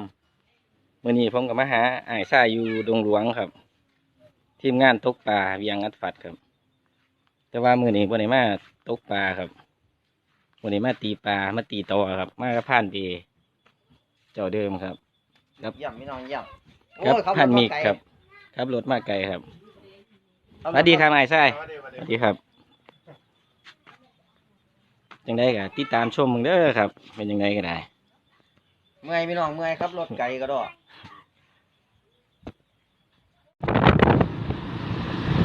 มมื้อนี้ผมก็มาหาอ้ายชายอยู่ดงหลวงครับ ทีมงานตกปลาเวียงอัดฟัดครับ แต่ว่ามื้อนี้บ่ได้มาตกปลาครับบ่ได้มาตีปลามาตีตอครับ มากับผ่านเบเจ้าเดิมครับ ครับย่ำพี่น้องย่ำโอ้ครับยเขาผ่านบ่มิกไกลครับขับรถมาไกลครับเขาสวัสดีครับอ้ายชายสวัสดีสวัสสดีวัสดีครับจังได้ก็ติดตามชมมึงเด้อครับ เป็นยังไงก็ได้ เมื่อยพี่น้องเมื่อยครับรถไกลก็ดอ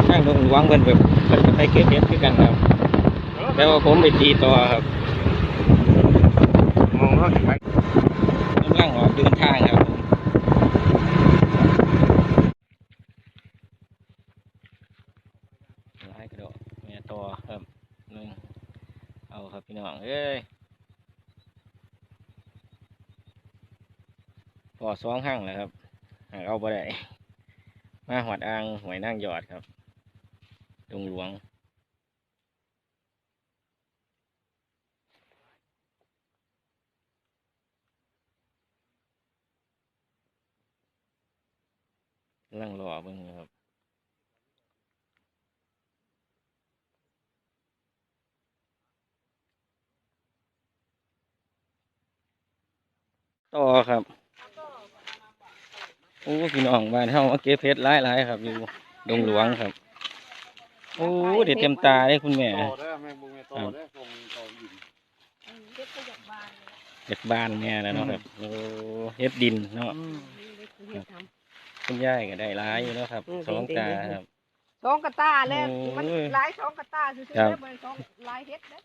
นั่งดงหลวงเพิ่นแบบเพิ่นก็ไปเก็บเห็ดคือกันครับ แต่ว่าผมไปตีต่อครับมองเขาถึงไหมกำลังออกเดินทางครับผมหลายกระโดดแม่ต่อครับหนึ่งเอาครับพี่น้องเอ้ย พอสองห้างแล้วครับหากเอาไปได้ มาหอดอ่างหวยนั่งหยอดครับดงหลวงกำลังรอเบิ่งครับต่อครับ โอ้พี่น้องบ้านเฮามาเก็บเพชรหลายหลายๆครับ อยู่ดงหลวงครับ โอ้เด็ดเต็มตาเลยคุณแม่โตได้แม่บุ้งแม่โตได้คงโตยินเด็กก็อยากบานเด็กบ้านแม่แล้วเนาะครับโอ้เฮ็ดดินเนาะเด็กเฮ็ดทคุณยายก็ได้หลายอยู่แล้วครับอืมสองดีๆตาครับำสองกระตาแล้วโอ้ยมันหลายสองกระตาซื่อๆครับแล้วมันสองหลายเฮ็ดนะ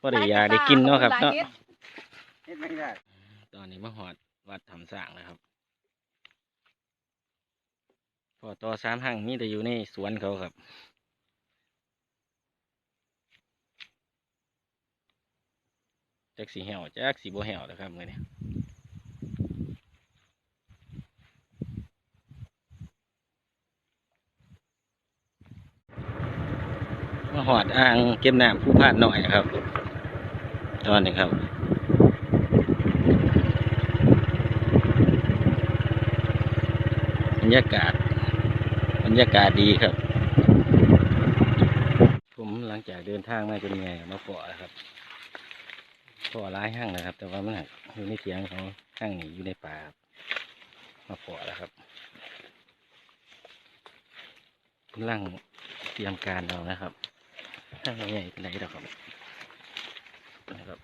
ก็ได้ยาได้กินเนาะครับหลายเนาะฮ็ดเฮ็ดไม่ได้ตอนนี้มาหอดวัดทำสร้างนะครับ พอต่อสามห้างมีแต่อยู่ในสวนเขาครับจักสีเหี่ยวจักสีโบเหี่ยวนะครับเมื่อนี้มาหอดอ่างเก็บน้ำผู้พาดหน่อยครับ ตอนนี้ครับบรรยากาศ รรยากาศดีครับ ผมหลังจากเดินทางมาจนเหนื่อยมาเกาะครับเกาะร้ายห้างนะครับ แต่ว่ามันอยู่ในเถียงเขาห้างนี้อยู่ในป่ามาเกาะแล้วครับกำลังเตรียมการเรานะครับห้างใหญ่เป็นไรหรอครับนะครับ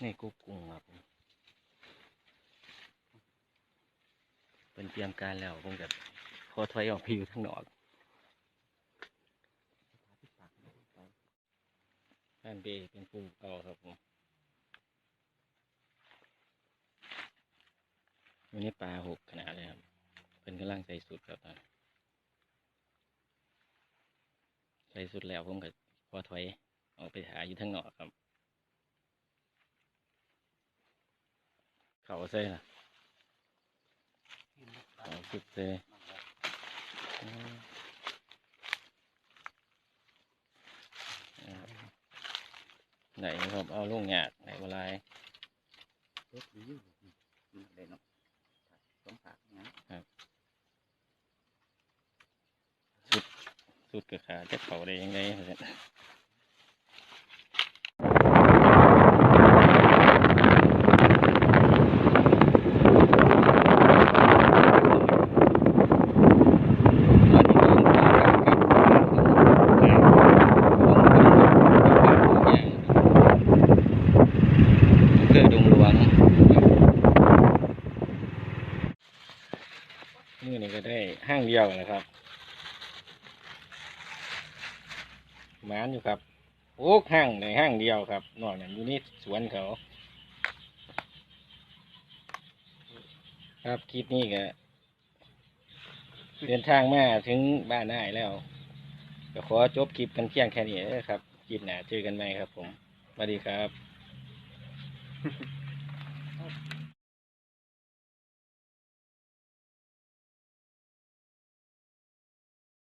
ในกุ๊กกุ้งครับผม เป็นเต รียมการแล้วผมกับพอถอยออกพิวทั้งนอกด้านเบเป็นปูเก่าครับผมวันนี้ปลาหกขนาดเลยครับเป็นกำลังใส่สุดครับตอนใส่สุดแล้วผมกับพอถอยออกไปหาอยู่ทั้งนอกครับ เขาใส่ละ สองสิบเลยอืมนะครับไหนครับเอาลูกหยาดไหนเวลา เฮ็ดดีอยู่เลยเนาะสงสารนะ สุดกับขาจะเขาได้ยังไงครับเพื่อดงหลวงนี่นี่ก็ได้ห้าง เดียวนะครับหมานอยู่ครับโอ้ห้างในห้างเดียวครับนอกนั้นอยู่นี่สวนเขา ครับคลิปนี้ก็เดินทางมาถึงบ้านนายแล้วก็ขอจบคลิปกันเพียงแค่นี้เด้อครับคลิปหน้าเจอกันใหม่ครับผมสวัสดีครับ